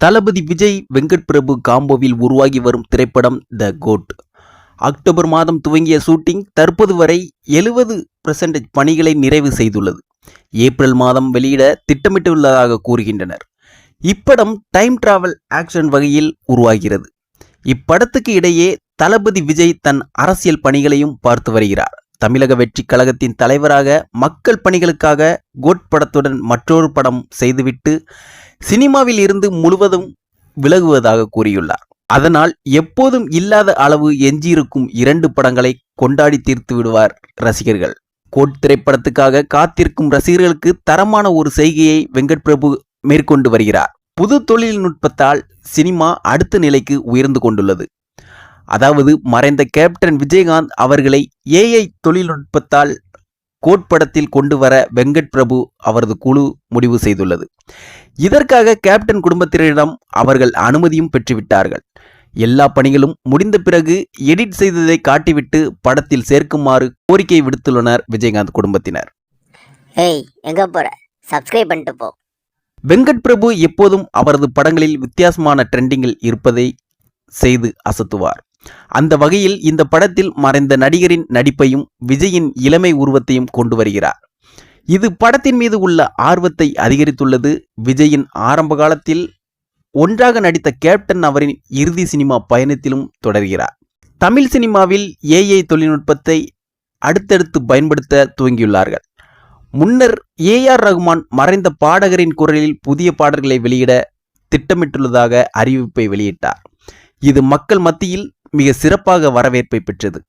தளபதி விஜய் வெங்கட் பிரபு காம்போவில் உருவாகி வரும் திரைப்படம் த கோட் அக்டோபர் மாதம் துவங்கிய ஷூட்டிங் தற்போது வரை எழுபது பணிகளை நிறைவு செய்துள்ளது. ஏப்ரல் மாதம் வெளியிட திட்டமிட்டுள்ளதாக கூறுகின்றனர். இப்படம் டைம் டிராவல் ஆக்ஷன் வகையில் உருவாகிறது. இப்படத்துக்கு இடையே தளபதி விஜய் தன் அரசியல் பணிகளையும் பார்த்து வருகிறார். தமிழக வெற்றி கழகத்தின் தலைவராக மக்கள் பணிகளுக்காக கோட் படத்துடன் மற்றொரு படம் செய்துவிட்டு சினிமாவில் இருந்து முழுவதும் விலகுவதாக கூறியுள்ளார். அதனால் எப்போதும் இல்லாத அளவு எஞ்சியிருக்கும் இரண்டு படங்களை கொண்டாடி தீர்த்து விடுவார் ரசிகர்கள். கோட் திரைப்படத்துக்காக காத்திருக்கும் ரசிகர்களுக்கு தரமான ஒரு செய்கையை வெங்கட் பிரபு மேற்கொண்டு வருகிறார். புது தொழில்நுட்பத்தால் சினிமா அடுத்த நிலைக்கு உயர்ந்து கொண்டுள்ளது. அதாவது மறைந்த கேப்டன் விஜயகாந்த் அவர்களை ஏஐ தொழில்நுட்பத்தால் கோட்படத்தில் கொண்டு வர வெங்கட் பிரபு அவரது குழு முடிவு செய்துள்ளது. இதற்காக கேப்டன் குடும்பத்தினரிடம் அவர்கள் அனுமதியும் பெற்றுவிட்டார்கள். எல்லா பணிகளும் முடிந்த பிறகு எடிட் செய்ததை காட்டிவிட்டு படத்தில் சேர்க்குமாறு கோரிக்கை விடுத்துள்ளனர் விஜயகாந்த் குடும்பத்தினர். ஏய் எங்க போற? சப்ஸ்கிரைப் பண்ணிட்டு போ. வெங்கட் பிரபு எப்போதும் அவரது படங்களில் வித்தியாசமான ட்ரெண்டிங்கில் இருப்பதை செய்து அசத்துவார். அந்த வகையில் இந்த படத்தில் மறைந்த நடிகரின் நடிப்பையும் விஜயின் இளமை உருவத்தையும் கொண்டு வருகிறார். இது படத்தின் மீது உள்ள ஆர்வத்தை அதிகரித்துள்ளது. விஜயின் ஆரம்ப காலத்தில் ஒன்றாக நடித்த கேப்டன் அவரின் இறுதி சினிமா பயணத்திலும் தொடர்கிறார். தமிழ் சினிமாவில் ஏஐ தொழில்நுட்பத்தை அடுத்தடுத்து பயன்படுத்த துவங்கியுள்ளார்கள். முன்னர் ஏஆர் ரகுமான் மறைந்த பாடகரின் குரலில் புதிய பாடல்களை வெளியிட திட்டமிட்டுள்ளதாக அறிவிப்பை வெளியிட்டார். இது மக்கள் மத்தியில் மிக சிறப்பாக வரவேற்பை பெற்றது.